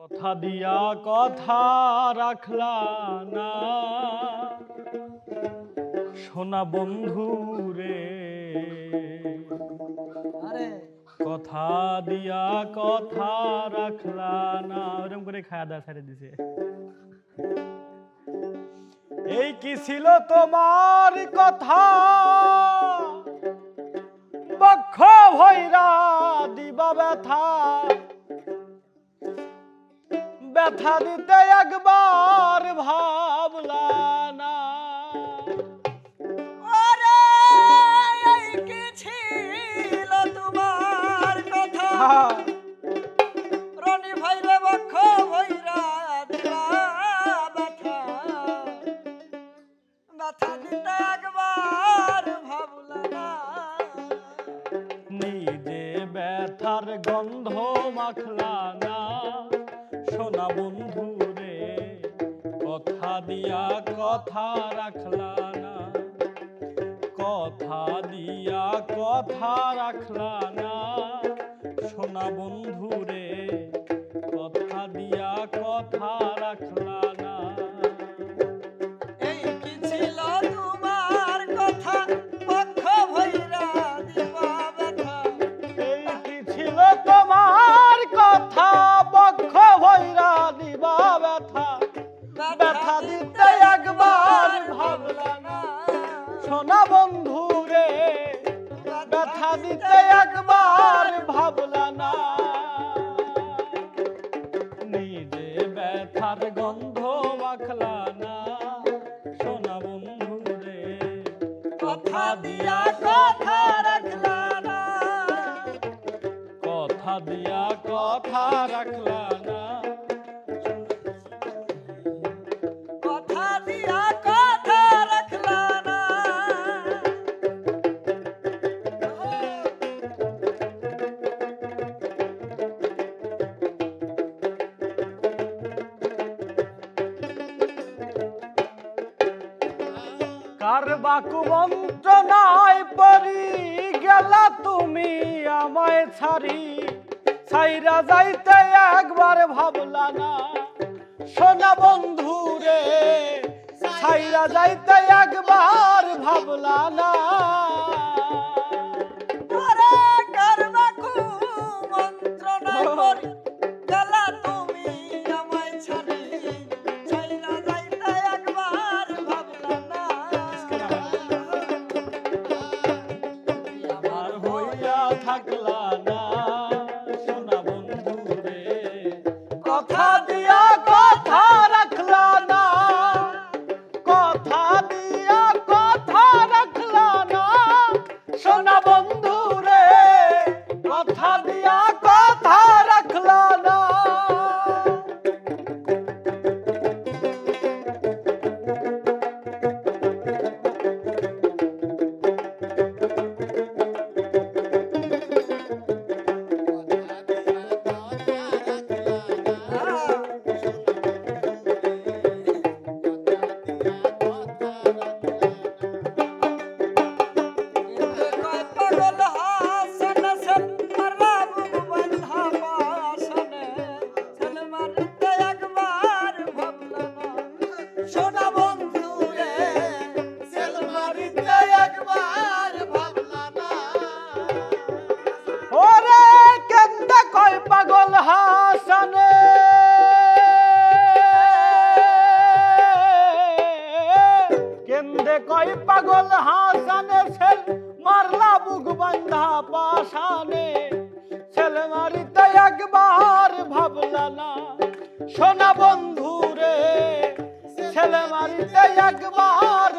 কথা দিয়া কথা রাখলা না। সোনা বন্ধু রে কথা দিয়া কথা রাখলা না। ওরকম করে খাওয়া দাওয়া ছেড়ে দিছে। এই কি ছিল তোমার কথা? বক্ষ ভৈরা দিবা ব্যথা। ব্যথা দিতে একবার ভাবলা না। কি ছিল তোমার কথা? রনি ভাইরে বক্ষ ভৈরা দিবা ব্যথা। ব্যথা দিতে একবার ভাবলা না। নিজে ব্যথার গন্ধ মাখলা না। সোনা বন্ধু রে, কথা দিয়া কথা রাখলা না। কথা দিয়া কথা রাখলা না। সোনা বন্ধু রে, কথা দিয়া কথা রাখলা সোনা বন্ধু রে, ব্যথা দিতে একবার ভাবলা না। নিজে ব্যথার গন্ধ মাখলা না। সোনা বন্ধু রে, কথা দিয়া কথা রাখলা না। কথা দিয়া কথা রাখলা না। কার বাকু বঞ্চনায় পরি গেলা তুমি আমায় ছাড়ি। ছাইরা যাইতে একবার ভাবলা না। সোনা বন্ধু রে ছাইরা যাইতে একবার ভাবলা না। হইয়া কেন্দে কয় পাগল হাসানে ছেল, মারলা বুক বান্ধা পাশানে। ছেলে মারিতে একবার ভাবলা না, সোনা বন্ধু রে। ছেলে মারিতে একবার